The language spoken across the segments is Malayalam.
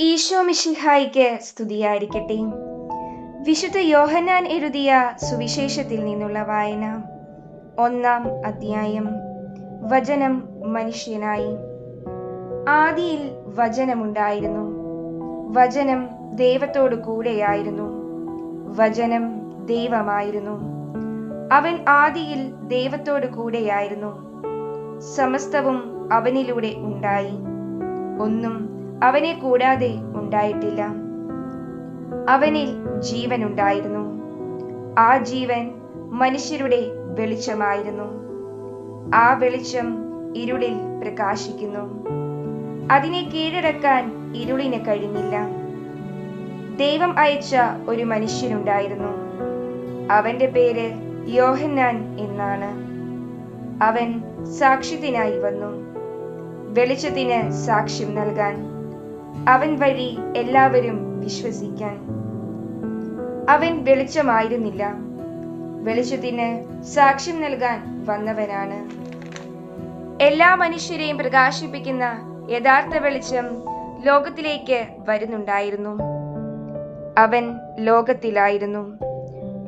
ഈശോ മിഷിഹായിക്ക് സ്തുതിയായിരിക്കട്ടെ. വിശുദ്ധ യോഹന്നാൻ എഴുതിയ സുവിശേഷത്തിൽ നിന്നുള്ള വായന. ഒന്നാം അധ്യായം. വചനം മനുഷ്യനായി. ആദിയിൽ വചനമുണ്ടായിരുന്നു. വചനം ദൈവത്തോടു കൂടെയായിരുന്നു. വചനം ദൈവമായിരുന്നു. അവൻ ആദിയിൽ ദൈവത്തോടു കൂടെയായിരുന്നു. സമസ്തവും അവനിലൂടെ ഉണ്ടായി. ഒന്നും അവനെ കൂടാതെ ഉണ്ടായിട്ടില്ല. അവനിൽ ജീവൻ ഉണ്ടായിരുന്നു ആ ജീവൻ മനുഷ്യരുടെ വെളിച്ചമായിരുന്നു. ആ വെളിച്ചം ഇരുളിൽ പ്രകാശിക്കുന്നു. അതിനെ കീഴടക്കാൻ ഇരുളിന് കഴിഞ്ഞില്ല. ദൈവം അയച്ച ഒരു മനുഷ്യനുണ്ടായിരുന്നു. അവന്റെ പേര് യോഹന്നാൻ എന്നാണ്. അവൻ സാക്ഷ്യത്തിനായി വന്നു. വെളിച്ചത്തിന് സാക്ഷ്യം നൽകാൻ അവൻ വഴി എല്ലാവരും വിശ്വസിക്കാൻ. അവൻ വെളിച്ചമായിരുന്നില്ല. വെളിച്ചത്തിന് സാക്ഷ്യം നൽകാൻ വന്നവനാണ്. എല്ലാ മനുഷ്യരെയും പ്രകാശിപ്പിക്കുന്ന യഥാർത്ഥ വെളിച്ചം ലോകത്തിലേക്ക് വരുന്നുണ്ടായിരുന്നു. അവൻ ലോകത്തിലായിരുന്നു.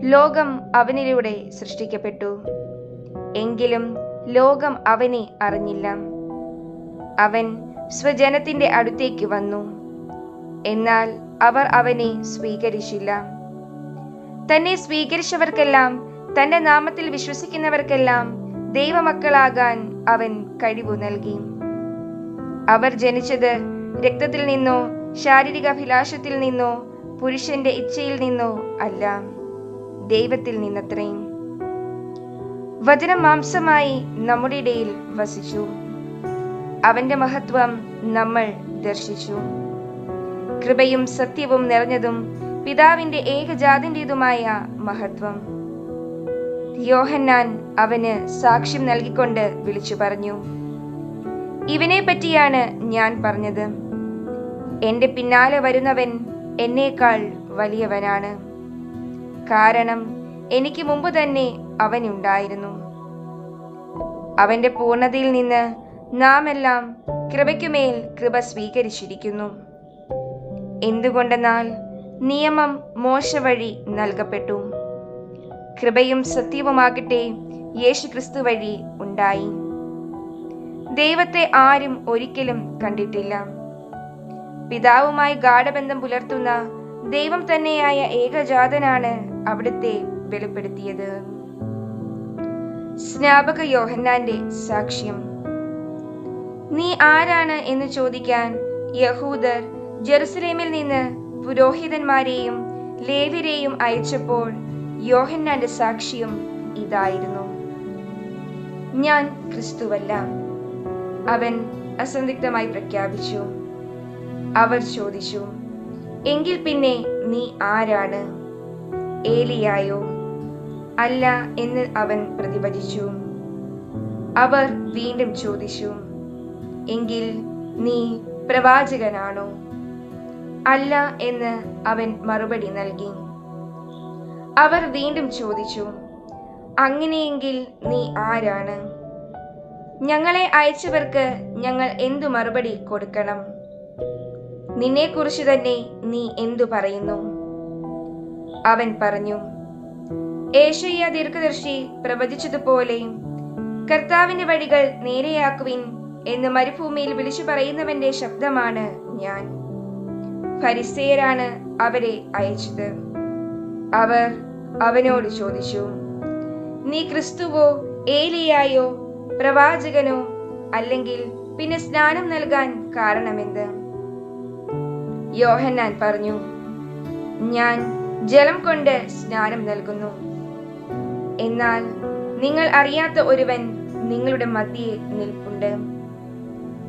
ലോകം അവനിലൂടെ സൃഷ്ടിക്കപ്പെട്ടു. എങ്കിലും ലോകം അവനെ അറിഞ്ഞില്ല. അവൻ സ്വജനത്തിന്റെ അടുത്തേക്ക് വന്നു. എന്നാൽ അവർ അവനെ സ്വീകരിച്ചില്ല. തന്നെ സ്വീകരിച്ചവർക്കെല്ലാം തന്റെ നാമത്തിൽ വിശ്വസിക്കുന്നവർക്കെല്ലാം ദൈവമക്കളാകാൻ അവൻ കഴിവു നൽകി. അവർ ജനിച്ചത് രക്തത്തിൽ നിന്നോ ശാരീരിക അഭിലാഷത്തിൽ നിന്നോ പുരുഷന്റെ ഇച്ഛയിൽ നിന്നോ അല്ല ദൈവത്തിൽ നിന്നത്രയും. വചനം മാംസമായി നമ്മുടെ ഇടയിൽ വസിച്ചു. അവന്റെ മഹത്വം നമ്മൾ ദർശിച്ചു. കൃപയും സത്യവും നിറഞ്ഞതും പിതാവിന്റെ ഏകജാതിന്റെതുമായ മഹത്വം. യോഹന്നാൻ അവന് സാക്ഷ്യം നൽകിക്കൊണ്ട് വിളിച്ചു പറഞ്ഞു ഇവനെ പറ്റിയാണ് ഞാൻ പറഞ്ഞത്. എന്റെ പിന്നാലെ വരുന്നവൻ എന്നേക്കാൾ വലിയവനാണ്. കാരണം എനിക്ക് മുമ്പ് തന്നെ അവനുണ്ടായിരുന്നു. അവന്റെ പൂർണതയിൽ നിന്ന് നാം എല്ലാം കൃപയ്ക്കുമേൽ കൃപ സ്വീകരിച്ചിരിക്കുന്നു. എന്തുകൊണ്ടെന്നാൽ നിയമം മോശ വഴി നൽകപ്പെട്ടു. കൃപയും സത്യവുമാകട്ടെ യേശു ക്രിസ്തു വഴി ഉണ്ടായി. ദൈവത്തെ ആരും ഒരിക്കലും കണ്ടിട്ടില്ല. പിതാവുമായി ഗാഠബന്ധം പുലർത്തുന്ന ദൈവം തന്നെയായ ഏകജാതനാണ് അവിടുത്തെ വെളിപ്പെടുത്തിയത്. സ്നാപക യോഹന്നാന്റെ സാക്ഷ്യം. നീ ആരാണ് എന്ന് ചോദിക്കാൻ യഹൂദർ ജെറുസലേമിൽ നിന്ന് പുരോഹിതന്മാരെയും ലേവിരെയും അയച്ചപ്പോൾ യോഹന്നാന്റെ സാക്ഷ്യം ഇതായിരുന്നു. ഞാൻ ക്രിസ്തുവല്ല. അവൻ അസന്ധിഗ്ധമായി പ്രഖ്യാപിച്ചു. അവർ ചോദിച്ചു എങ്കിൽ പിന്നെ നീ ആരാണ്? ഏലിയായോ. അല്ല എന്ന് അവൻ പ്രതിവചിച്ചു അവർ വീണ്ടും ചോദിച്ചു എങ്കിൽ നീ പ്രവാചകനാണോ? അല്ല എന്ന് അവൻ മറുപടി നൽകി. അവർ വീണ്ടും ചോദിച്ചു അങ്ങനെയെങ്കിൽ നീ ആരാണ്? ഞങ്ങളെ അയച്ചവർക്ക് ഞങ്ങൾ എന്തു മറുപടി കൊടുക്കണം? നിന്നെക്കുറിച്ച് തന്നെ നീ എന്തു പറയുന്നു? അവൻ പറഞ്ഞു ഏഷ്യ ദീർഘദർശി പ്രവചിച്ചതുപോലെ കർത്താവിന്റെ വഴികൾ നേരെയാക്കുവിൻ എന്ന് മരുഭൂമിയിൽ വിളിച്ചു പറയുന്നവന്റെ ശബ്ദമാണ് ഞാൻ. ഫരിസേയരാണ് അവരെ അയച്ചത്. അവർ അവനോട് ചോദിച്ചു നീ ക്രിസ്തുവോ ഏലിയായോ പ്രവാചകനോ അല്ലെങ്കിൽ പിന്നെ സ്നാനം നൽകാൻ കാരണമെന്ത്? യോഹന്നാൻ പറഞ്ഞു ഞാൻ ജലം കൊണ്ട് സ്നാനം നൽകുന്നു. എന്നാൽ നിങ്ങൾ അറിയാത്ത ഒരുവൻ നിങ്ങളുടെ മധ്യയെ നിൽപ്പുണ്ട്.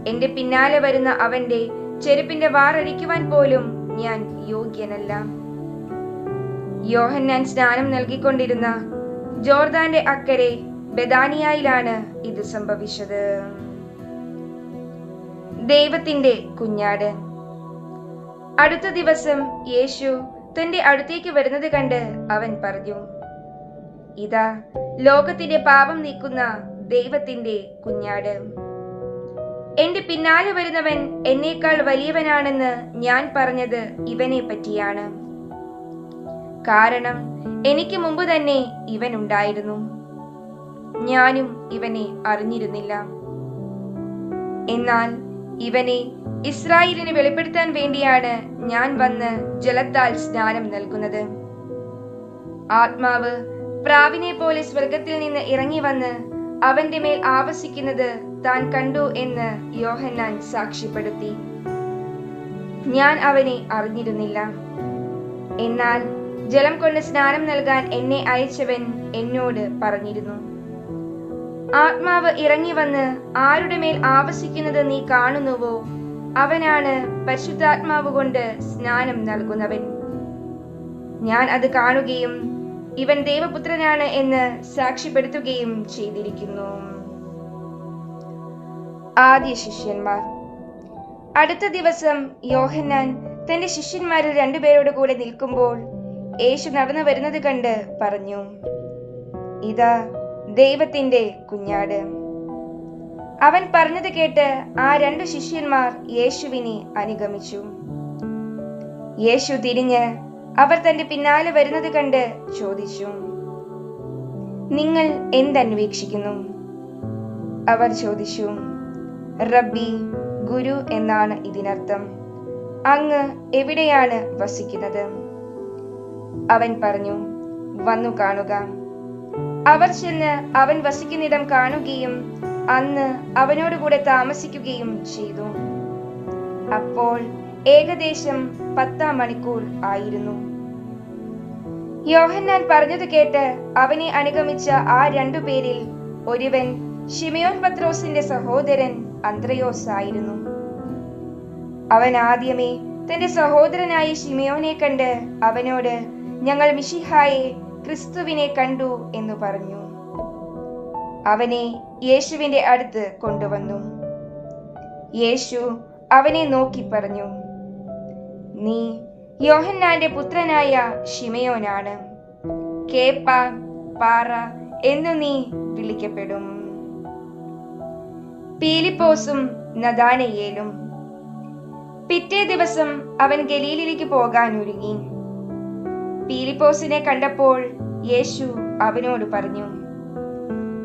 എന്റെ പിന്നാലെ വരുന്ന അവന്റെ ചെരുപ്പിന്റെ വാറഴിക്കുവാൻ പോലും ഞാൻ യോഗ്യനല്ല. യോഹന്നാൻ സ്നാനം നൽകിക്കൊണ്ടിരുന്ന ജോർദാന്റെ അക്കരെ ബദാനിയായിലാണ് ഇത് സംഭവിച്ചത്. ദൈവത്തിന്റെ കുഞ്ഞാട്. അടുത്ത ദിവസം യേശു തന്റെ അടുത്തേക്ക് വരുന്നത് കണ്ട് അവൻ പറഞ്ഞു ഇതാ ലോകത്തിന്റെ പാപം നീക്കുന്ന ദൈവത്തിന്റെ കുഞ്ഞാട്. എന്റെ പിന്നാലെ വരുന്നവൻ എന്നേക്കാൾ വലിയവനാണെന്ന് ഞാൻ പറഞ്ഞത് ഇവനെ പറ്റിയാണ്. കാരണം എനിക്ക് മുമ്പ് തന്നെ ഇവൻ ഉണ്ടായിരുന്നു. ഞാനും ഇവനെ അറിഞ്ഞിരുന്നില്ല. എന്നാൽ ഇവനെ ഇസ്രായേലിന് വെളിപ്പെടുത്താൻ വേണ്ടിയാണ് ഞാൻ വന്ന് ജലത്താൽ സ്നാനം നൽകുന്നത്. ആത്മാവ് പ്രാവിനെ പോലെ സ്വർഗത്തിൽ നിന്ന് ഇറങ്ങി വന്ന് അവന്റെ മേൽ ആവസിക്കുന്നത് താൻ കണ്ടു എന്ന് യോഹന്നാൻ സാക്ഷ്യപ്പെടുത്തി. ഞാൻ അവനെ അറിഞ്ഞിരുന്നില്ല. എന്നാൽ ജലം കൊണ്ട് സ്നാനം നൽകാൻ എന്നെ അയച്ചവൻ എന്നോട് പറഞ്ഞിരുന്നു. ആത്മാവ് ഇറങ്ങി വന്ന് ആരുടെ മേൽ ആവശിക്കുന്നത് നീ കാണുന്നുവോ? അവനാണ് പരിശുദ്ധാത്മാവ് കൊണ്ട് സ്നാനം നൽകുന്നവൻ. ഞാൻ അത് കാണുകയും ഇവൻ ദേവപുത്രനാണ് എന്ന് സാക്ഷ്യപ്പെടുത്തുകയും ചെയ്തിരിക്കുന്നു. ആദ്യ ശിഷ്യന്മാർ. അടുത്ത ദിവസം യോഹന്നാൻ തന്റെ ശിഷ്യന്മാരിൽ രണ്ടുപേരോട് കൂടെ നിൽക്കുമ്പോൾ യേശു നടന്നു വരുന്നത് കണ്ട് പറഞ്ഞു ഇതാ ദൈവത്തിന്റെ കുഞ്ഞാട്. അവൻ പറഞ്ഞത് കേട്ട് ആ രണ്ടു ശിഷ്യന്മാർ യേശുവിനെ അനുഗമിച്ചു. യേശു തിരിഞ്ഞ് അവർ തന്റെ പിന്നാലെ വരുന്നത് കണ്ട് ചോദിച്ചു നിങ്ങൾ എന്തന്വേഷിക്കുന്നു അവർ ചോദിച്ചു റബ്ബി ഗുരു എന്നാണ് ഇതിനർത്ഥം. അങ്ങ് എവിടെയാണ് വസിക്കുന്നത്? അവൻ പറഞ്ഞു വന്നു കാണുക. അവർ ചെന്ന് അവൻ വസിക്കുന്നിടം കാണുകയും അന്ന് അവനോടുകൂടെ താമസിക്കുകയും ചെയ്തു. അപ്പോൾ ഏകദേശം പത്താം മണിക്കൂർ ആയിരുന്നു. യോഹന്നാൻ പറഞ്ഞത് കേട്ട് അവനെ അനുഗമിച്ച ആ രണ്ടു പേരിൽ ഒരുവൻ ഷിമയോൻ പത്രോസിന്റെ സഹോദരൻ അന്ത്രയോസ് ആയിരുന്നു അവൻ ആദ്യമേ തന്റെ സഹോദരനായ ഷിമയോനെ കണ്ട് അവനോട് ഞങ്ങൾ മിഷിഹായെ ക്രിസ്തുവിനെ കണ്ടു എന്ന് പറഞ്ഞു. അവനെ യേശുവിന്റെ അടുത്ത് കൊണ്ടുവന്നു. യേശു അവനെ നോക്കി പറഞ്ഞു നീ യോഹന്നാന്റെ പുത്രനായ ഷിമയോനാണ് കേപ്പ പാറ എന്നു നീ വിളിക്കപ്പെടും. പീലിപ്പോസും നദാനയേലും. പിറ്റേ ദിവസം അവൻ ഗലീലിലേക്ക് പോകാൻ ഒരുങ്ങി പീലിപ്പോസിനെ കണ്ടപ്പോൾ യേശു അവനോട് പറഞ്ഞു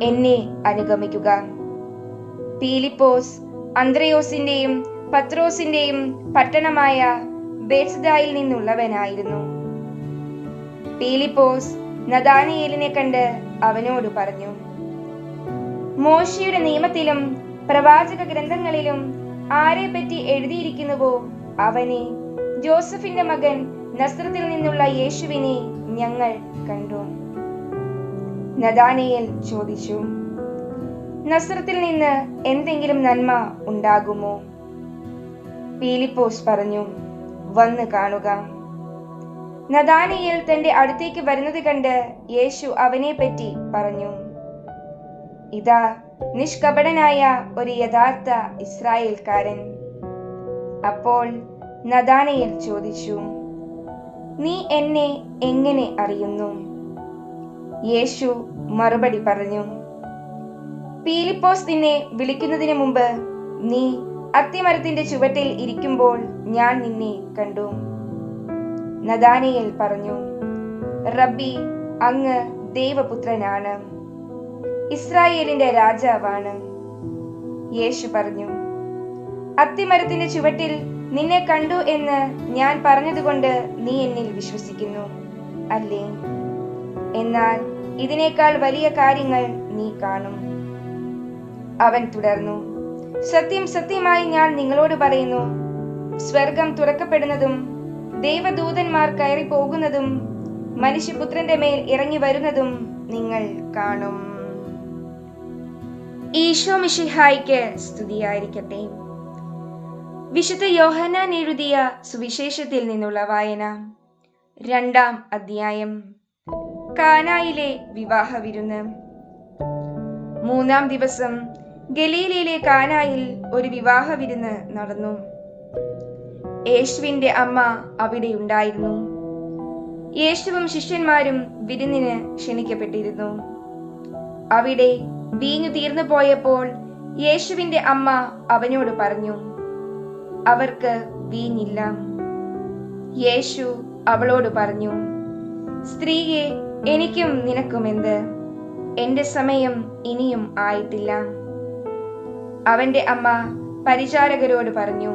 എന്നെ അനുഗമിക്കുക. പീലിപ്പോസ് അന്ത്രയോസിന്റെയും പത്രോസിന്റെയും പട്ടണമായ ബേസ്ദായിൽ നിന്നുള്ളവനായിരുന്നു. പീലിപ്പോസ് നദാനിയേലിനെ കണ്ട് അവനോട് പറഞ്ഞു മോശിയുടെ നിയമത്തിലും പ്രവാചക ഗ്രന്ഥങ്ങളിലും ആരെ പറ്റി എഴുതിയിരിക്കുന്നുവോ? അവനെ ജോസഫിന്റെ മകൻ നസ്രത്തിൽ നിന്നുള്ള യേശുവിനെ ഞങ്ങൾ കണ്ടു. നദാനിയേൽ ചോദിച്ചു നസ്രത്തിൽ നിന്ന് എന്തെങ്കിലും നന്മ ഉണ്ടാകുമോ? പീലിപ്പോസ് പറഞ്ഞു വന്ന് കാണുക. നദാനിയേൽ തന്റെ അടുത്തേക്ക് വരുന്നത് കണ്ട് യേശു അവനെ പറ്റി പറഞ്ഞു ഇതാ നിഷ്കപടനായ ഒരു യഥാർത്ഥ ഇസ്രായേൽക്കാരൻ. അപ്പോൾ നദാനയിൽ ചോദിച്ചു നീ എന്നെ എങ്ങനെ അറിയുന്നു? യേശു മറുപടി പറഞ്ഞു പീലിപ്പോസ് നിന്നെ വിളിക്കുന്നതിന് മുമ്പ് നീ അത്തിമരത്തിന്റെ ചുവട്ടിൽ ഇരിക്കുമ്പോൾ ഞാൻ നിന്നെ കണ്ടു. നദാനിയേൽ പറഞ്ഞു റബ്ബി അങ്ങ് ദൈവപുത്രനാണ്. ഇസ്രായേലിന്റെ രാജാവാണ്. യേശു പറഞ്ഞു അത്തിമരത്തിന്റെ ചുവട്ടിൽ നിന്നെ കണ്ടു എന്ന് ഞാൻ പറഞ്ഞതുകൊണ്ട് നീ എന്നിൽ വിശ്വസിക്കുന്നു അല്ലേ? എന്നാൽ ഇതിനേക്കാൾ വലിയ കാര്യങ്ങൾ നീ കാണും. അവൻ തുടർന്നു സത്യം സത്യമായി ഞാൻ നിങ്ങളോട് പറയുന്നു സ്വർഗം തുറക്കപ്പെടുന്നതും ദൈവദൂതന്മാർ കയറി പോകുന്നതും മനുഷ്യപുത്രന്റെ മേൽ ഇറങ്ങി വരുന്നതും നിങ്ങൾ കാണും. ഈശോ മിഷിഹായിക്ക് സ്തുതിയായിരിക്കട്ടെ. വിശുദ്ധ യോഹനാൻ എഴുതിയ സുവിശേഷത്തിൽ നിന്നുള്ള വായന. രണ്ടാം അധ്യായം. കാനായിലെ വിവാഹ വിരുന്ന് മൂന്നാം ദിവസം ഗലീലയിലെ കാനായിൽ ഒരു വിവാഹ വിരുന്ന് നടന്നു. യേശുവിന്റെ അമ്മ അവിടെ ഉണ്ടായിരുന്നു. യേശുവും ശിഷ്യന്മാരും വിരുന്നിന് ക്ഷണിക്കപ്പെട്ടിരുന്നു. അവിടെ വീഞ്ഞു തീർന്നു പോയപ്പോൾ യേശുവിന്റെ അമ്മ അവനോട് പറഞ്ഞു അവർക്ക് വീഞ്ഞില്ല. യേശു അവളോട് പറഞ്ഞു സ്ത്രീയെ എനിക്കും നിനക്കുമെന്ത്? എന്റെ സമയം ഇനിയും ആയിട്ടില്ല. അവന്റെ അമ്മ പരിചാരകരോട് പറഞ്ഞു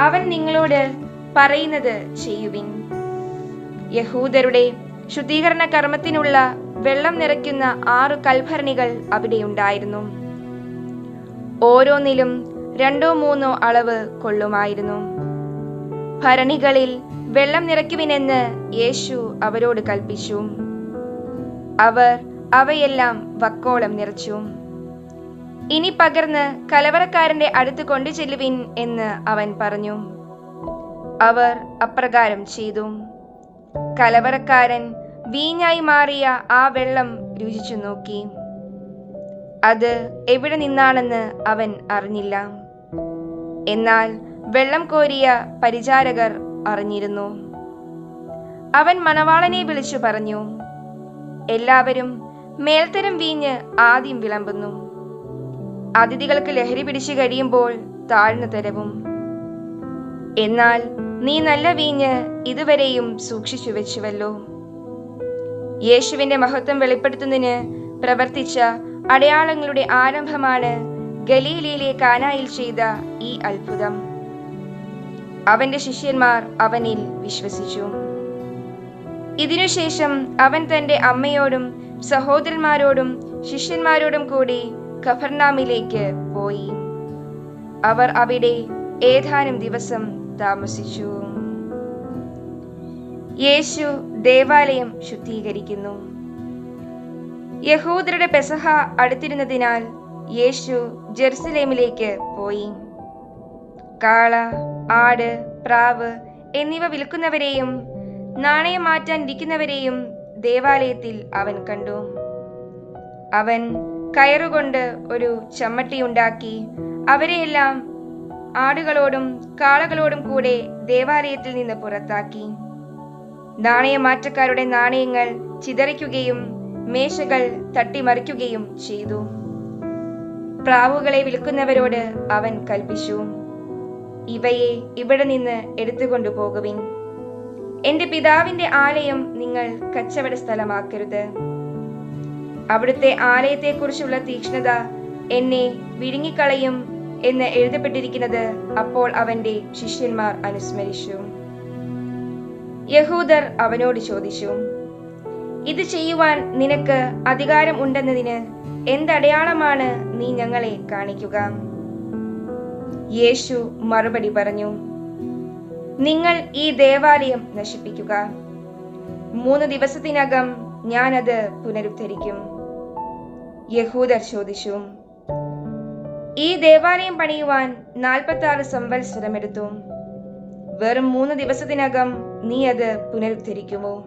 അവൻ നിങ്ങളോട് പറയുന്നത് ചെയ്യുവിൻ. യഹൂദരുടെ ശുദ്ധീകരണ കർമ്മത്തിനുള്ള വെള്ളം നിറയ്ക്കുന്ന ആറു കൽഭരണികൾ അവിടെയുണ്ടായിരുന്നു ഓരോന്നിലും രണ്ടോ മൂന്നോ അളവ് കൊള്ളുമായിരുന്നു. ഭരണികളിൽ വെള്ളം നിറയ്ക്കുവിനെന്ന് യേശു അവരോട് കൽപ്പിച്ചു. അവർ അവയെല്ലാം വക്കോളം നിറച്ചു. ഇനി പകർന്ന് കലവറക്കാരന്റെ അടുത്ത് കൊണ്ടു ചെല്ലുവിൻ എന്ന് അവൻ പറഞ്ഞു. അവർ അപ്രകാരം ചെയ്തു. കലവറക്കാരൻ വീഞ്ഞായി മാറിയ ആ വെള്ളം രുചിച്ചു നോക്കി. അത് എവിടെ നിന്നാണെന്ന് അവൻ അറിഞ്ഞില്ല. എന്നാൽ വെള്ളം കോരിയ പരിചാരകർ അറിഞ്ഞിരുന്നു. അവൻ മണവാളനെ വിളിച്ചു പറഞ്ഞു. എല്ലാവരും മേൽത്തരം വീഞ്ഞ് ആദ്യം വിളമ്പുന്നു. അതിഥികൾക്ക് ലഹരി പിടിച്ചു കഴിയുമ്പോൾ താഴ്ന്നു തരവും. എന്നാൽ നീ നല്ല വീഞ്ഞ് ഇതുവരെയും സൂക്ഷിച്ചു വെച്ചുവല്ലോ. യേശുവിന്റെ മഹത്വം വെളിപ്പെടുത്തുന്നതിന് പ്രവർത്തിച്ച അടയാളങ്ങളുടെ ആരംഭമാണ് ഗലീലയിലെ കാനായിൽ ചെയ്ത ഈ അത്ഭുതം. അവന്റെ ശിഷ്യന്മാർ അവനിൽ വിശ്വസിച്ചു. ഇതിനുശേഷം അവൻ തന്റെ അമ്മയോടും സഹോദരന്മാരോടും ശിഷ്യന്മാരോടും കൂടി കഫർനാമിലേക്ക് പോയി. അവർ അവിടെ ഏതാനും ദിവസം താമസിച്ചു. യേശു ദേവാലയം ശുദ്ധീകരിക്കുന്നു. യഹൂദരുടെ പെസഹ അടുത്തിരുന്നതിനാൽ യേശു ജെറുസലേമിലേക്ക് പോയി. കാള ആട് പ്രാവ് എന്നിവ വിൽക്കുന്നവരെയും നാണയം മാറ്റാൻ ഇരിക്കുന്നവരെയും ദേവാലയത്തിൽ അവൻ കണ്ടു. അവൻ കയറുകൊണ്ട് ഒരു ചമ്മട്ടിയുണ്ടാക്കി അവരെയെല്ലാം ആടുകളോടും കാളകളോടും കൂടെ ദേവാലയത്തിൽ നിന്ന് പുറത്താക്കി. നാണയമാറ്റക്കാരുടെ നാണയങ്ങൾ ചിതറിക്കുകയും മേശകൾ തട്ടിമറിക്കുകയും ചെയ്തു. പ്രാവുകളെ വിൽക്കുന്നവരോട് അവൻ കൽപ്പിച്ചു. ഇവയെ ഇവിടെ നിന്ന് എടുത്തുകൊണ്ടു പോകുവിൻ. എന്റെ പിതാവിന്റെ ആലയം നിങ്ങൾ കച്ചവട സ്ഥലമാക്കരുത്. അവിടുത്തെ ആലയത്തെക്കുറിച്ചുള്ള തീക്ഷ്ണത എന്നെ വിഴുങ്ങിക്കളയും എന്ന് എഴുതപ്പെട്ടിരിക്കുന്നത് അപ്പോൾ അവന്റെ ശിഷ്യന്മാർ അനുസ്മരിച്ചു. യഹൂദർ അവനോട് ചോദിച്ചു ഇത് ചെയ്യുവാൻ നിനക്ക് അധികാരം ഉണ്ടെന്നതിന് എന്തടയാളമാണ് നീ ഞങ്ങളെ കാണിക്കുക? യേശു മറുപടി പറഞ്ഞു നിങ്ങൾ ഈ ദേവാലയം നശിപ്പിക്കുക. മൂന്ന് ദിവസത്തിനകം ഞാനത് പുനരുദ്ധരിക്കും. യഹൂദർ ചോദിച്ചു ഈ ദേവാലയം പണിയുവാൻ നാൽപ്പത്തി ആറ് സംവത്സരമെടുത്തു. വെറും മൂന്ന് ദിവസത്തിനകം നീ അത് പുനരുദ്ധരിക്കുമോ?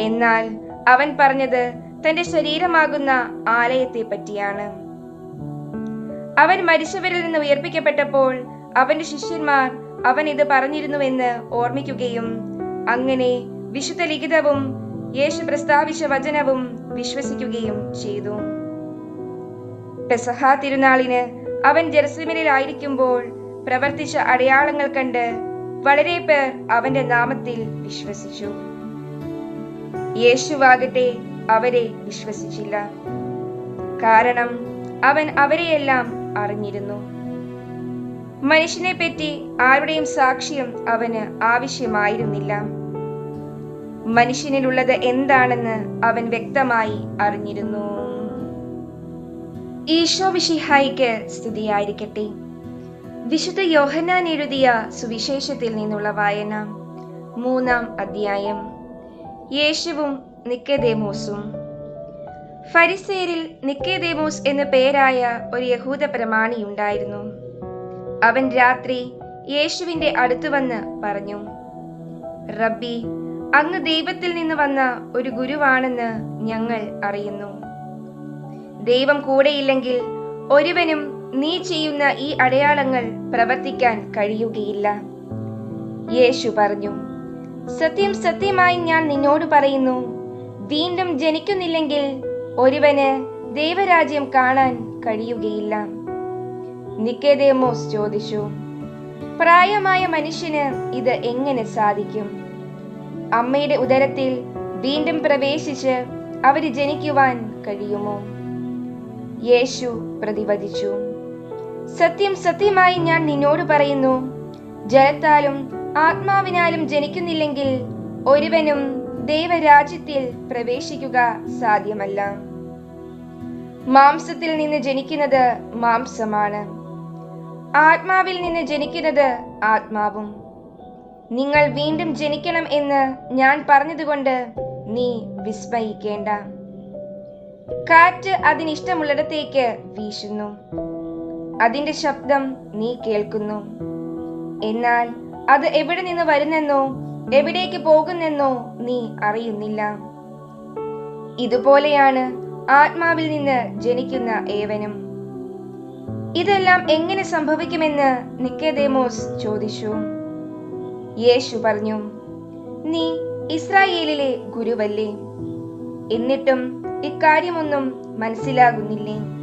എന്നാൽ അവൻ പറഞ്ഞത് തന്റെ ശരീരമാകുന്ന ആലയത്തെ പറ്റിയാണ് അവൻ മരിച്ചവരിൽ നിന്ന് ഉയർപ്പിക്കപ്പെട്ടപ്പോൾ അവന്റെ ശിഷ്യന്മാർ അവൻ ഇത് പറഞ്ഞിരുന്നുവെന്ന് ഓർമ്മിക്കുകയും അങ്ങനെ വിശുദ്ധ ലിഖിതവും യേശു പ്രസ്താവിച്ച വചനവും വിശ്വസിക്കുകയും ചെയ്തു. പെസഹ തിരുനാളിന് അവൻ ജെറുസലേമിലായിരിക്കുമ്പോൾ പ്രവർത്തിച്ച അടയാളങ്ങൾ കണ്ട് വളരെ പേർ അവന്റെ നാമത്തിൽ വിശ്വസിച്ചു. യേശുവാകട്ടെ അവരെ വിശ്വസിച്ചില്ല. കാരണം അവൻ അവരെയെല്ലാം അറിഞ്ഞിരുന്നു. മനുഷ്യനെ പറ്റി ആരുടെയും സാക്ഷ്യം അവന് ആവശ്യമായിരുന്നില്ല. മനുഷ്യനിലുള്ളത് എന്താണെന്ന് അവൻ വ്യക്തമായി അറിഞ്ഞിരുന്നു. ഈശോ വിഷിഹായിക്ക് സ്തുതിയായിരിക്കട്ടെ. വിശുദ്ധ യോഹന്നാൻ എഴുതിയ സുവിശേഷത്തിൽ നിന്നുള്ള വായന മൂന്നാം അധ്യായം. യേശുവും നിക്കേദേമോസും. ഫരിസേരിൽ നിക്കേദേമോസ് എന്ന പേരായ ഒരു യഹൂദ പ്രമാണിയുണ്ടായിരുന്നു അവൻ രാത്രി യേശുവിന്റെ അടുത്തു വന്ന് പറഞ്ഞു റബ്ബി അങ്ങ് ദൈവത്തിൽ നിന്ന് വന്ന ഒരു ഗുരുവാണെന്ന് ഞങ്ങൾ അറിയുന്നു. ദൈവം കൂടെയില്ലെങ്കിൽ ഒരുവനും നീ ചെയ്യുന്ന ഈ അടയാളങ്ങൾ പ്രവർത്തിക്കാൻ കഴിയുകയില്ല. യേശു പറഞ്ഞു സത്യം സത്യമായി ഞാൻ നിന്നോട് പറയുന്നു. വീണ്ടും ജനിക്കുന്നില്ലെങ്കിൽ ഒരുവന് ദൈവരാജ്യം കാണാൻ കഴിയുകയില്ല. നിക്കേദേമോസ് ചോദിച്ചു പ്രായമായ മനുഷ്യന് ഇത് എങ്ങനെ സാധിക്കും? അമ്മയുടെ ഉദരത്തിൽ വീണ്ടും പ്രവേശിച്ച് അവർ ജനിക്കുവാൻ കഴിയുമോ? യേശു പ്രതിവദിച്ചു സത്യം സത്യമായി ഞാൻ നിന്നോട് പറയുന്നു. ജലത്താലും ആത്മാവിനാലും ജനിക്കുന്നില്ലെങ്കിൽ ഒരുവനും ദൈവരാജ്യത്തിൽ പ്രവേശിക്കുക സാധ്യമല്ല. മാംസത്തിൽ നിന്ന് ജനിക്കുന്നത് മാംസമാണ്. ആത്മാവിൽ നിന്ന് ജനിക്കുന്നത് ആത്മാവും. നിങ്ങൾ വീണ്ടും ജനിക്കണം എന്ന് ഞാൻ പറഞ്ഞതുകൊണ്ട് നീ വിസ്മയിക്കേണ്ട. കാറ്റ് അതിനിഷ്ടമുള്ളിടത്തേക്ക് വീശുന്നു. അതിന്റെ ശബ്ദം നീ കേൾക്കുന്നു. എന്നാൽ അത് എവിടെ നിന്ന് വരുന്നെന്നോ എവിടേക്ക് പോകുന്നെന്നോ നീ അറിയുന്നില്ല. ഇതുപോലെയാണ് ആത്മാവിൽ നിന്ന് ജനിക്കുന്ന ഏവനും. ഇതെല്ലാം എങ്ങനെ സംഭവിക്കുമെന്ന് നിക്കേദേമോസ് ചോദിച്ചു. യേശു പറഞ്ഞു നീ ഇസ്രായേലിലെ ഗുരുവല്ലേ. എന്നിട്ടും ഇക്കാര്യമൊന്നും മനസ്സിലാകുന്നില്ലേ.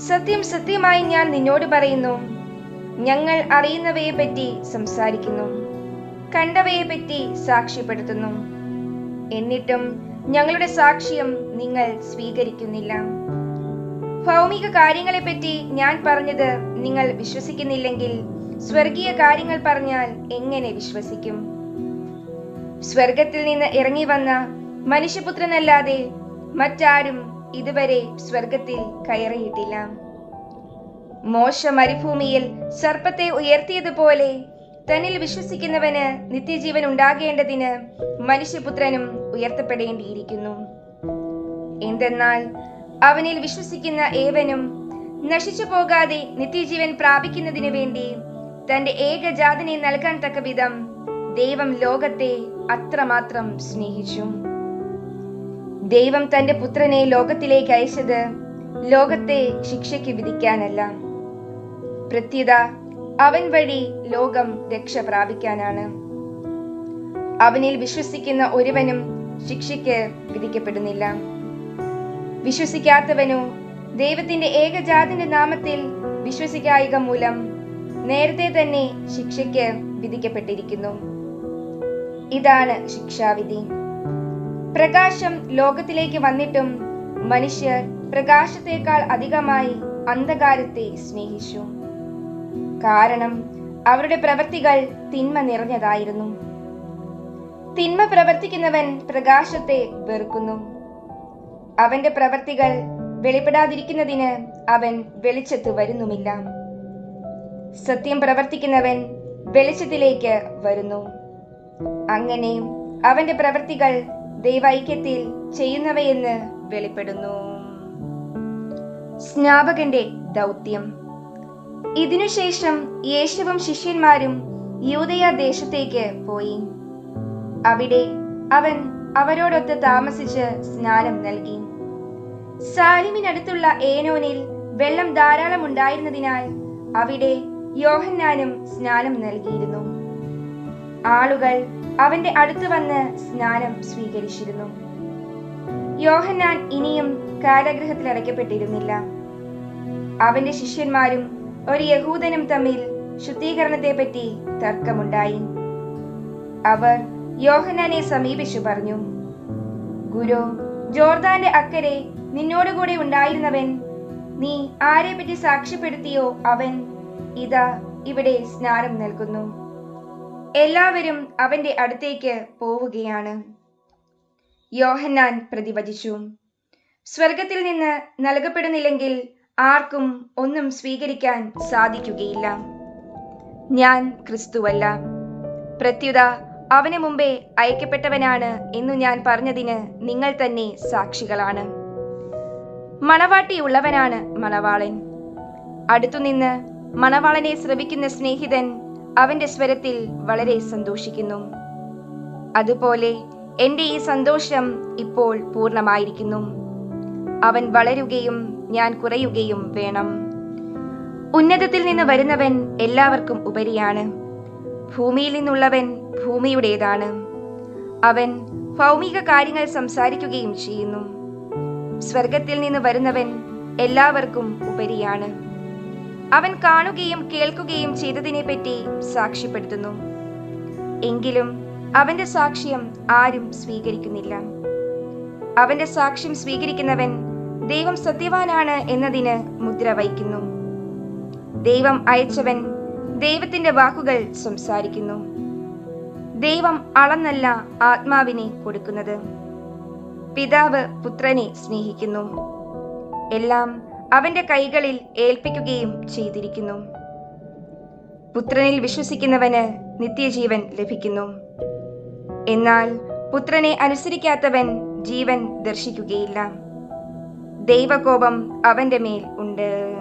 സത്യം സത്യമായി ഞാൻ നിന്നോട് പറയുന്നു. ഞങ്ങൾ അറിയുന്നവയെ പറ്റി സംസാരിക്കുന്നു. കണ്ടവയെ പറ്റി സാക്ഷ്യപ്പെടുത്തുന്നു. എന്നിട്ടും ഞങ്ങളുടെ സാക്ഷ്യം നിങ്ങൾ സ്വീകരിക്കുന്നില്ല. ഭൗമിക കാര്യങ്ങളെപ്പറ്റി ഞാൻ പറഞ്ഞത് നിങ്ങൾ വിശ്വസിക്കുന്നില്ലെങ്കിൽ സ്വർഗീയ കാര്യങ്ങൾ പറഞ്ഞാൽ എങ്ങനെ വിശ്വസിക്കും? സ്വർഗത്തിൽ നിന്ന് ഇറങ്ങി വന്ന മനുഷ്യപുത്രനല്ലാതെ മറ്റാരും ഇതുവരെ സ്വർഗത്തിൽ കയറിയിട്ടില്ല. മോശ മരുഭൂമിയിൽ സർപ്പത്തെ ഉയർത്തിയതുപോലെ തന്നിൽ വിശ്വസിക്കുന്നവന് നിത്യജീവൻ ഉണ്ടാകേണ്ടതിന് മനുഷ്യപുത്രനും ഉയർത്തപ്പെടേണ്ടിയിരിക്കുന്നു. എന്തെന്നാൽ അവനിൽ വിശ്വസിക്കുന്ന ഏവനും നശിച്ചു പോകാതെ നിത്യജീവൻ പ്രാപിക്കുന്നതിനു വേണ്ടി തന്റെ ഏകജാതനെ നൽകാൻ തക്ക വിധം ദൈവം ലോകത്തെ അത്രമാത്രം സ്നേഹിച്ചു. ദൈവം തന്റെ പുത്രനെ ലോകത്തിലേക്ക് അയച്ചത് ലോകത്തെ ശിക്ഷയ്ക്ക് വിധിക്കാനല്ല. പ്രത്യുത അവൻ വഴി ലോകം രക്ഷ പ്രാപിക്കാനാണ്. അവനിൽ വിശ്വസിക്കുന്ന ഒരുവനും ശിക്ഷയ്ക്ക് വിധിക്കപ്പെടുന്നില്ല. വിശ്വസിക്കാത്തവനോ ദൈവത്തിന്റെ ഏകജാതിന്റെ നാമത്തിൽ വിശ്വസിക്കായിക മൂലം നേരത്തെ തന്നെ ശിക്ഷയ്ക്ക് വിധിക്കപ്പെട്ടിരിക്കുന്നു. ഇതാണ് ശിക്ഷാവിധി. പ്രകാശം ലോകത്തിലേക്ക് വന്നിട്ടും മനുഷ്യർ പ്രകാശത്തേക്കാൾ അധികമായി അന്ധകാരത്തെ സ്നേഹിച്ചു. കാരണം അവരുടെ പ്രവൃത്തികൾ തിന്മ നിറഞ്ഞതായിരുന്നു. തിന്മ പ്രവർത്തിക്കുന്നവൻ പ്രകാശത്തെ വെറുക്കുന്നു. അവന്റെ പ്രവൃത്തികൾ വെളിപ്പെടാതിരിക്കുന്നതിന് അവൻ വെളിച്ചത്ത് വരുന്നുമില്ല. സത്യം പ്രവർത്തിക്കുന്നവൻ വെളിച്ചത്തിലേക്ക് വരുന്നു. അങ്ങനെ അവന്റെ പ്രവൃത്തികൾ ദൈവൈക്യത്തിൽ ചെയ്യുന്നവയെന്ന് വെളിപ്പെടുന്നു. സ്നാപകന്റെ ദൗത്യം. ഇതിനുശേഷം യേശുവും ശിഷ്യന്മാരും യൂതയ ദേശത്തേക്ക് പോയി. അവിടെ അവൻ അവരോടൊത്ത് താമസിച്ച് സ്നാനം നൽകി. സാലിമിനടുത്തുള്ള ഏനോനിൽ വെള്ളം ധാരാളം ഉണ്ടായിരുന്നതിനാൽ അവിടെ യോഹന്നാനും സ്നാനം നൽകിയിരുന്നു. ആളുകൾ അവന്റെ അടുത്ത് വന്ന് സ്നാനം സ്വീകരിച്ചിരുന്നു. യോഹന്നാൻ ഇനിയും കാരാഗ്രഹത്തിൽ അടയ്ക്കപ്പെട്ടിരുന്നില്ല. അവന്റെ ശിഷ്യന്മാരും ഒരു യഹൂദനും തമ്മിൽ ശുദ്ധീകരണത്തെപ്പറ്റി തർക്കമുണ്ടായി. അവർ യോഹന്നാനെ സമീപിച്ചു പറഞ്ഞു ഗുരു ജോർദാന്റെ അക്കരെ നിന്നോടുകൂടെ ഉണ്ടായിരുന്നവൻ നീ ആരെപ്പറ്റി സാക്ഷ്യപ്പെടുത്തിയോ അവൻ ഇതാ ഇവിടെ സ്നാനം നൽകുന്നു. എല്ലാവരും അവന്റെ അടുത്തേക്ക് പോവുകയാണ്. യോഹന്നാൻ പ്രതിവചിച്ചു. സ്വർഗത്തിൽ നിന്ന് നൽകപ്പെടുന്നില്ലെങ്കിൽ ആർക്കും ഒന്നും സ്വീകരിക്കാൻ സാധിക്കുകയില്ല. ഞാൻ ക്രിസ്തുവല്ല. പ്രത്യുത അവന് മുമ്പേ അയക്കപ്പെട്ടവനാണ് എന്നു ഞാൻ പറഞ്ഞതിന് നിങ്ങൾ തന്നെ സാക്ഷികളാണ്. മണവാട്ടിയുള്ളവനാണ് മണവാളൻ. അടുത്തുനിന്ന് മണവാളനെ ശ്രവിക്കുന്ന സ്നേഹിതൻ അവന്റെ സ്വരത്തിൽ വളരെ സന്തോഷിക്കുന്നു. അതുപോലെ എന്റെ ഈ സന്തോഷം ഇപ്പോൾ പൂർണമായിരിക്കുന്നു. അവൻ വളരുകയും ഞാൻ കുറയുകയും വേണം. ഉന്നതത്തിൽ നിന്ന് വരുന്നവൻ എല്ലാവർക്കും ഉപരിയാണ്. ഭൂമിയിൽ നിന്നുള്ളവൻ ഭൂമിയുടേതാണ്. അവൻ ഭൗമിക കാര്യങ്ങൾ സംസാരിക്കുകയും ചെയ്യുന്നു. സ്വർഗത്തിൽ നിന്ന് വരുന്നവൻ എല്ലാവർക്കും ഉപരിയാണ്. അവൻ കാണുകയും കേൾക്കുകയും ചെയ്തതിനെപ്പറ്റി സാക്ഷ്യപ്പെടുത്തുന്നു. എങ്കിലും അവന്റെ സാക്ഷ്യം ആരും സ്വീകരിക്കുന്നില്ല. അവന്റെ സാക്ഷ്യം സ്വീകരിക്കുന്നവൻ ദൈവം സത്യവാനാണ് എന്നതിന് മുദ്ര വയ്ക്കുന്നു. ദൈവം അയച്ചവൻ ദൈവത്തിന്റെ വാക്കുകൾ സംസാരിക്കുന്നു. ദൈവം അളന്നല്ല ആത്മാവിനെ കൊടുക്കുന്നത്. പിതാവ് പുത്രനെ സ്നേഹിക്കുന്നു. എല്ലാം അവന്റെ കൈകളിൽ ഏൽപ്പിക്കുകയും ചെയ്തിരിക്കുന്നു. പുത്രനിൽ വിശ്വസിക്കുന്നവന് നിത്യജീവൻ ലഭിക്കുന്നു. എന്നാൽ പുത്രനെ അനുസരിക്കാത്തവൻ ജീവൻ ദർശിക്കുകയില്ല. ദൈവകോപം അവന്റെ മേൽ ഉണ്ട്.